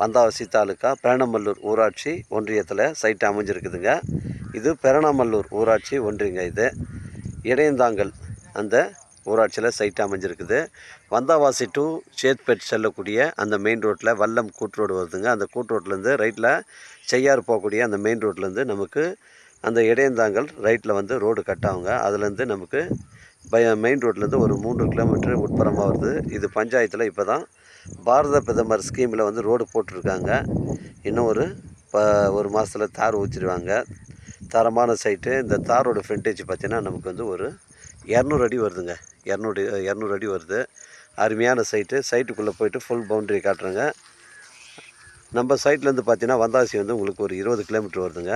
வந்தாவசி தாலுக்கா பேரணமல்லூர் ஊராட்சி ஒன்றியத்தில் சைட் அமைஞ்சிருக்குதுங்க. இது பெரணமல்லூர் ஊராட்சி ஒன்றியங்க இது. இடையந்தாங்கல் அந்த ஊராட்சியில் சைட் அமைஞ்சிருக்குது. வந்தாவாசி டு சேத்பேட் செல்லக்கூடிய அந்த மெயின் ரோட்டில் வல்லம் கூட்டு ரோடு வருதுங்க. அந்த கூட்டு ரோட்லேருந்து ரைட்டில் செய்யார் போகக்கூடிய அந்த மெயின் ரோட்லேருந்து நமக்கு அந்த இடையந்தாங்கல் ரைட்டில் வந்து ரோடு கட் ஆகுங்க அதுலேருந்து நமக்கு பய மெயின் ரோட்லேருந்து ஒரு மூன்று கிலோமீட்டர் உட்புறமாக வருது. இது பஞ்சாயத்தில் இப்போ தான் பாரத பிரதமர் ஸ்கீமில் வந்து ரோடு போட்டிருக்காங்க. இன்னும் ஒரு ப ஒரு மாதத்தில் தார் ஊச்சிடுவாங்க தரமான சைட்டு இந்த தாரோட ஃப்ரண்டேஜ் பார்த்தீங்கன்னா நமக்கு வந்து ஒரு இரநூறு அடி வருதுங்க. இரநூறு இரநூறு அடி வருது. அருமையான சைட்டு சைட்டுக்குள்ளே போயிட்டு ஃபுல் பவுண்டரி காட்டுறேங்க. நம்ம சைட்லேருந்து பார்த்தீங்கன்னா வந்தாசி வந்து உங்களுக்கு ஒரு இருபது கிலோமீட்டர் வருதுங்க.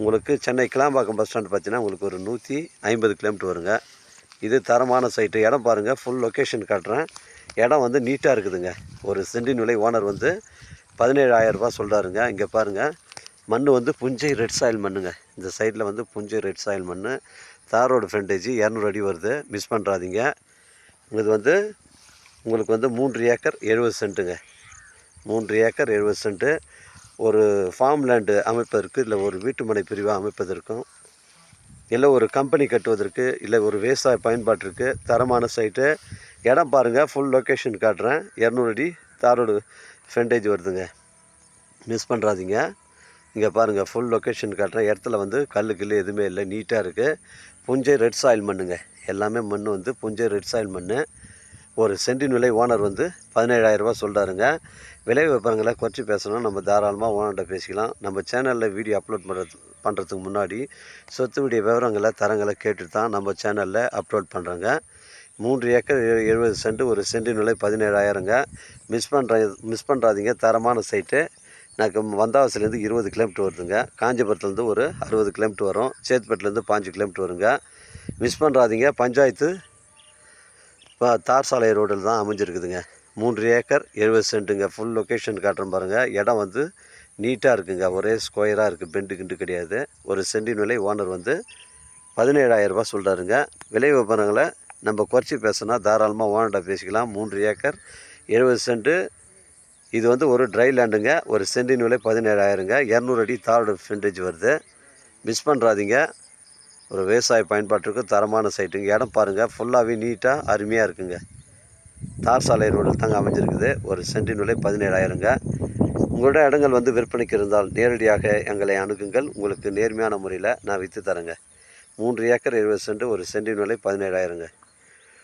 உங்களுக்கு சென்னை கிளாம்பாக்கம் பஸ் ஸ்டாண்ட் பார்த்தீங்கன்னா உங்களுக்கு ஒரு நூற்றி ஐம்பது கிலோமீட்டர் வருங்க. இது தரமான சைட்டு இடம் பாருங்கள் ஃபுல் லொக்கேஷன் காட்டுறேன். இடம் வந்து நீட்டாக இருக்குதுங்க. ஒரு சென்டின் நிலை ஓனர் வந்து பதினேழாயிரரூபா சொல்கிறாருங்க இங்கே பாருங்கள் மண் வந்து புஞ்சை ரெட் சாயில் மண்ணுங்க. இந்த சைடில் வந்து புஞ்சை ரெட் சாயில் மண் தாரோடு ஃப்ரண்டேஜ் இரநூறு அடி வருது. மிஸ் பண்ணுறாதீங்க இது வந்து உங்களுக்கு வந்து மூன்று ஏக்கர் எழுபது சென்ட்டுங்க. மூன்று ஏக்கர் எழுபது சென்ட்டு. ஒரு ஃபார்ம் லேண்டு அமைப்பதற்கு இல்லை ஒரு வீட்டுமனை பிரிவாக அமைப்பதற்கும் இல்லை ஒரு கம்பெனி கட்டுவதற்கு இல்லை ஒரு விவசாய பயன்பாட்டிற்கு தரமான சைட்டு இடம் பாருங்கள் ஃபுல் லொக்கேஷன் காட்டுறேன். இரநூறு அடி தாரோடு ஃப்ரண்டேஜ் வருதுங்க. மிஸ் பண்ணுறாதீங்க இங்கே பாருங்கள் ஃபுல் லொக்கேஷன் காட்டுறேன். இடத்துல வந்து கல் கில்லு எதுவுமே இல்லை நீட்டாக இருக்குது புஞ்சை ரெட் சாயில் மண்ணுங்க. எல்லாமே மண் வந்து புஞ்சை ரெட் சாயில் மண் ஒரு சென்டின் விலை ஓனர் வந்து பதினேழாயிரரூபா சொல்கிறாருங்க விலை விவரங்களை குறைச்சி பேசணும். நம்ம தாராளமாக ஓனர்கிட்ட பேசிக்கலாம். நம்ம சேனலில் வீடியோ அப்லோட் பண்ணுறது பண்ணுறதுக்கு முன்னாடி சொத்துடைய விவரங்களை தரங்களை கேட்டுட்டு தான் நம்ம சேனலில் அப்லோட் பண்ணுறேங்க மூன்று ஏக்கர் எழுபது சென்ட் ஒரு சென்டின் விலை பதினேழாயிரங்க. மிஸ் பண்ணுற மிஸ் பண்ணுறாதீங்க தரமான சைட்டு எனக்கு வந்தாவசிலேருந்து இருபது கிலோமீட்டர் வருதுங்க. காஞ்சிபுரத்துலேருந்து ஒரு அறுபது கிலோமீட்டர் வரும். சேத்துப்பட்டிலேருந்து பாஞ்சு கிலோமீட்டர் வருங்க. மிஸ் பண்ணுறாதீங்க பஞ்சாயத்து இப்போ தார் சாலை ரோடில் தான் அமைஞ்சிருக்குதுங்க. மூன்று ஏக்கர் எழுபது சென்ட்டுங்க. ஃபுல் லொக்கேஷன் காட்டுறேன் பாருங்கள் இடம் வந்து நீட்டாக இருக்குங்க. ஒரே ஸ்கொயராக இருக்குது பெண்டு கிண்டு கிடையாது. ஒரு சென்டின் விலை ஓனர் வந்து பதினேழாயிரரூபா சொல்கிறாருங்க விலை விபரங்களை நம்ம குறைச்சி பேசினா தாராளமாக ஓனர்கிட்ட பேசிக்கலாம். மூன்று ஏக்கர் எழுபது சென்ட்டு இது வந்து ஒரு ட்ரை லேண்டுங்க ஒரு சென்டின் விலை பதினேழாயிரங்க. இரநூறு அடி தாரோட ஃப்ரண்டேஜ் வருது. மிஸ் பண்ணுறாதீங்க ஒரு விவசாய பயன்பாட்டுக்கு தரமான சைட்டுங்க இடம் பாருங்கள் ஃபுல்லாகவே நீட்டாக அருமையாக இருக்குங்க. தார் சாலை ரோடில் தாங்க அமைஞ்சிருக்குது. ஒரு சென்டின் விலை பதினேழாயிரங்க. உங்களோட இடங்கள் வந்து விற்பனைக்கு இருந்தால் நேரடியாக எங்களை அணுகுங்கள். உங்களுக்கு நேர்மையான முறையில் நான் விற்று தரேங்க. மூன்று ஏக்கர் இருபது சென்ட் ஒரு சென்டின் விலை பதினேழாயிரங்க.